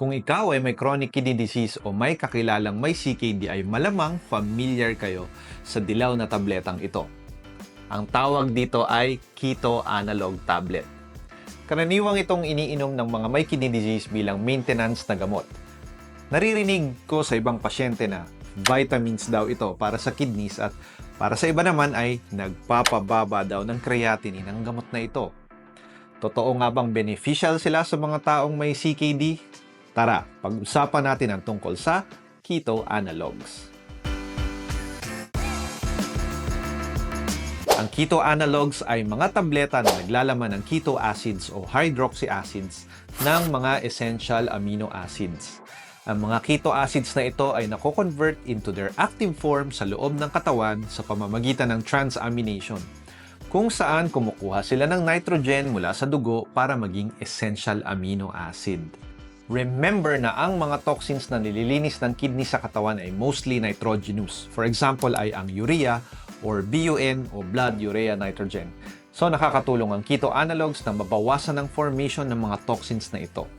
Kung ikaw ay may chronic kidney disease o may kakilalang may CKD ay malamang familiar kayo sa dilaw na tabletang ito. Ang tawag dito ay keto analog tablet. Karaniwang itong iniinom ng mga may kidney disease bilang maintenance na gamot. Naririnig ko sa ibang pasyente na vitamins daw ito para sa kidneys at para sa iba naman ay nagpapababa daw ng creatinine ang gamot na ito. Totoo nga bang beneficial sila sa mga taong may CKD? Tara, pag-usapan natin ang tungkol sa keto analogs. Ang keto analogs ay mga tableta na naglalaman ng keto acids o hydroxy acids ng mga essential amino acids. Ang mga keto acids na ito ay nako-convert into their active form sa loob ng katawan sa pamamagitan ng transamination, kung saan kumukuha sila ng nitrogen mula sa dugo para maging essential amino acid. Remember na ang mga toxins na nililinis ng kidney sa katawan ay mostly nitrogenous. For example ay ang urea or BUN o blood urea nitrogen. So nakakatulong ang keto analogs na mabawasan ang formation ng mga toxins na ito.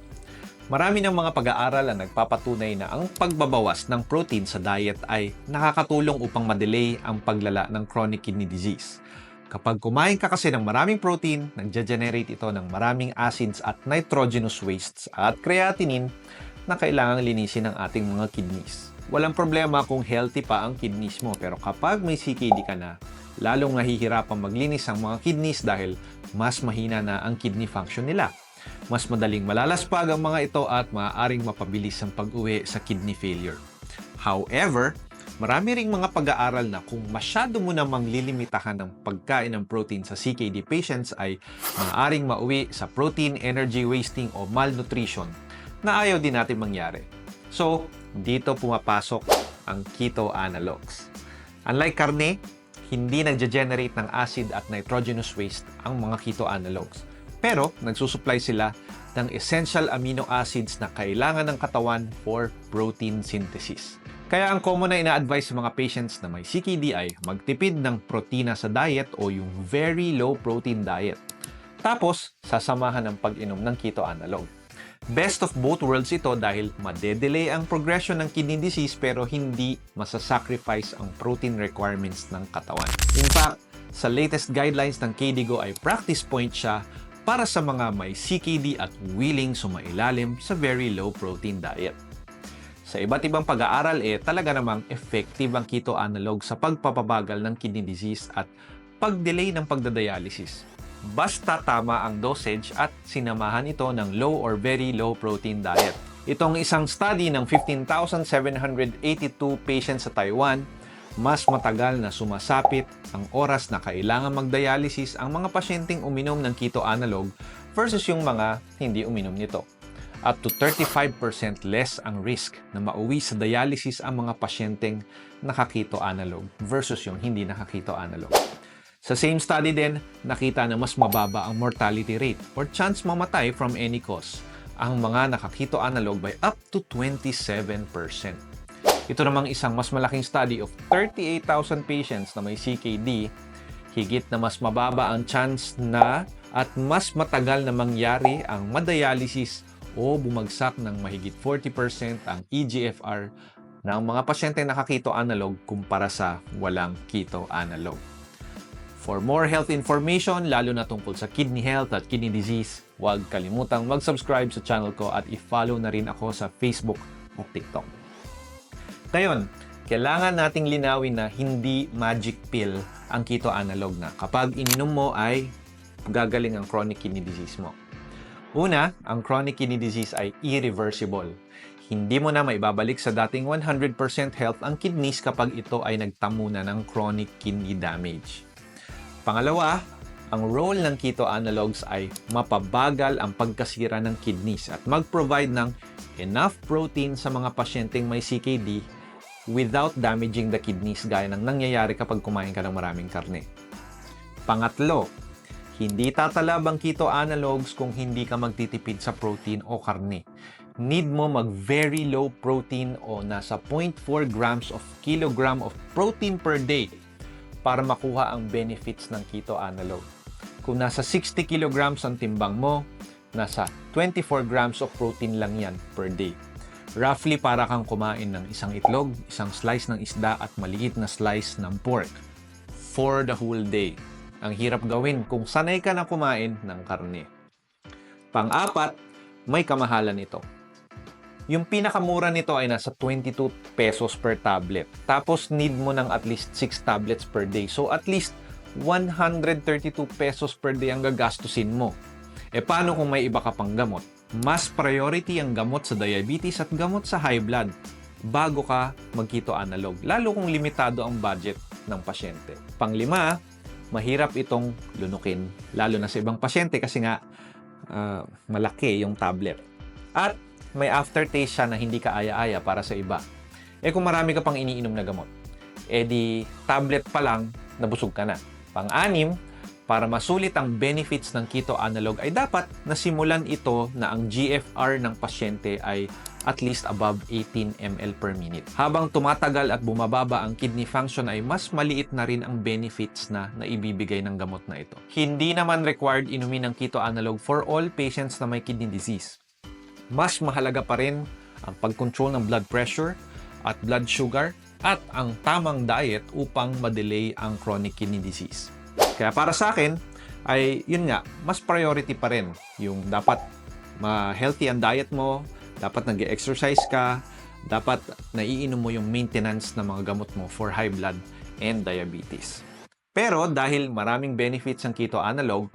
Marami ng mga pag-aaral ang nagpapatunay na ang pagbabawas ng protein sa diet ay nakakatulong upang madelay ang paglala ng chronic kidney disease. Kapag kumain ka kasi ng maraming protein, nagge-generate ito ng maraming acids at nitrogenous wastes at creatinine na kailangang linisin ng ating mga kidneys. Walang problema kung healthy pa ang kidneys mo pero kapag may CKD ka na, lalong nahihirapan maglinis ang mga kidneys dahil mas mahina na ang kidney function nila. Mas madaling malalaspag ang mga ito at maaaring mapabilis ang pag-uwi sa kidney failure. However, marami ring mga pag-aaral na kung masyado mo namang lilimitahan ng pagkain ng protein sa CKD patients ay maaaring mauwi sa protein energy wasting o malnutrition na ayaw din natin mangyari. So, dito pumapasok ang keto analogs. Unlike karne, hindi nagge-generate ng acid at nitrogenous waste ang mga keto analogs. Pero nagsusupply sila ng essential amino acids na kailangan ng katawan for protein synthesis. Kaya ang common na ina-advise sa mga patients na may CKD ay magtipid ng protina sa diet o yung very low protein diet. Tapos, sasamahan ng pag-inom ng keto analog. Best of both worlds ito dahil madedelay ang progression ng kidney disease pero hindi masasacrifice ang protein requirements ng katawan. In fact, sa latest guidelines ng KDIGO ay practice point siya para sa mga may CKD at willing sumailalim sa very low protein diet. Sa iba't ibang pag-aaral eh talaga namang effective ang keto analog sa pagpapabagal ng kidney disease at pag-delay ng pagdadialysis. Basta tama ang dosage at sinamahan ito ng low or very low protein diet. Itong isang study ng 15,782 patients sa Taiwan, mas matagal na sumasapit ang oras na kailangan magdialysis ang mga pasyenteng uminom ng keto analog versus yung mga hindi uminom nito. Up to 35% less ang risk na mauwi sa dialysis ang mga pasyenteng nakakito analog versus yung hindi nakakito analog. Sa same study din, nakita na mas mababa ang mortality rate or chance mamatay from any cause ang mga nakakito analog by up to 27%. Ito namang isang mas malaking study of 38,000 patients na may CKD, higit na mas mababa ang chance na at mas matagal na mangyari ang madialysis o bumagsak ng mahigit 40% ang EGFR ng mga pasyente nakakito analog kumpara sa walang keto analog. For more health information, lalo na tungkol sa kidney health at kidney disease, huwag kalimutang mag-subscribe sa channel ko at i-follow na rin ako sa Facebook at TikTok. Ngayon, kailangan nating linawin na hindi magic pill ang keto analog na kapag ininom mo ay gagaling ang chronic kidney disease mo. Una, ang chronic kidney disease ay irreversible. Hindi mo na maibabalik sa dating 100% health ang kidneys kapag ito ay nagtamo na ng chronic kidney damage. Pangalawa, ang role ng keto analogs ay mapabagal ang pagkasira ng kidneys at mag-provide ng enough protein sa mga pasyenteng may CKD without damaging the kidneys gaya ng nangyayari kapag kumain ka ng maraming karne. Pangatlo, hindi tatalab ang keto analogs kung hindi ka magtitipid sa protein o karne. Need mo mag very low protein o nasa 0.4 grams of kilogram of protein per day para makuha ang benefits ng keto analog. Kung nasa 60 kilograms ang timbang mo, nasa 24 grams of protein lang yan per day. Roughly para kang kumain ng isang itlog, isang slice ng isda at maliit na slice ng pork for the whole day. Ang hirap gawin kung sanay ka na kumain ng karne. Pang-apat, may kamahalan ito. Yung pinakamura nito ay nasa 22 pesos per tablet. Tapos need mo ng at least 6 tablets per day. So at least 132 pesos per day ang gagastusin mo. E paano kung may iba ka pang gamot? Mas priority ang gamot sa diabetes at gamot sa high blood bago ka mag-keto analog, lalo kung limitado ang budget ng pasyente. Panglima, mahirap itong lunukin, lalo na sa ibang pasyente kasi nga ah, malaki yung tablet. At may aftertaste siya na hindi ka aya-aya para sa iba. Eh kung marami ka pang iniinom na gamot, eh di tablet pa lang, nabusog ka na. Pang-anim, para masulit ang benefits ng keto analog ay dapat nasimulan ito na ang GFR ng pasyente ay at least above 18 ml per minute. Habang tumatagal at bumababa ang kidney function ay mas maliit na rin ang benefits na naibibigay ng gamot na ito. Hindi naman required inumin ng keto analog for all patients na may kidney disease. Mas mahalaga pa rin ang pag-control ng blood pressure at blood sugar at ang tamang diet upang ma-delay ang chronic kidney disease. Kaya para sa akin, ay yun nga, mas priority pa rin yung dapat ma-healthy ang diet mo, dapat nag exercise ka, dapat naiinom mo yung maintenance ng mga gamot mo for high blood and diabetes. Pero dahil maraming benefits ang keto analog,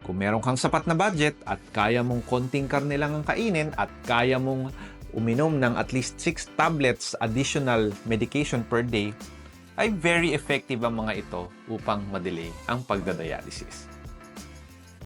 kung meron kang sapat na budget at kaya mong konting karne lang ang kainin at kaya mong uminom ng at least 6 tablets additional medication per day, ay very effective ang mga ito upang madelay ang pagdadialysis.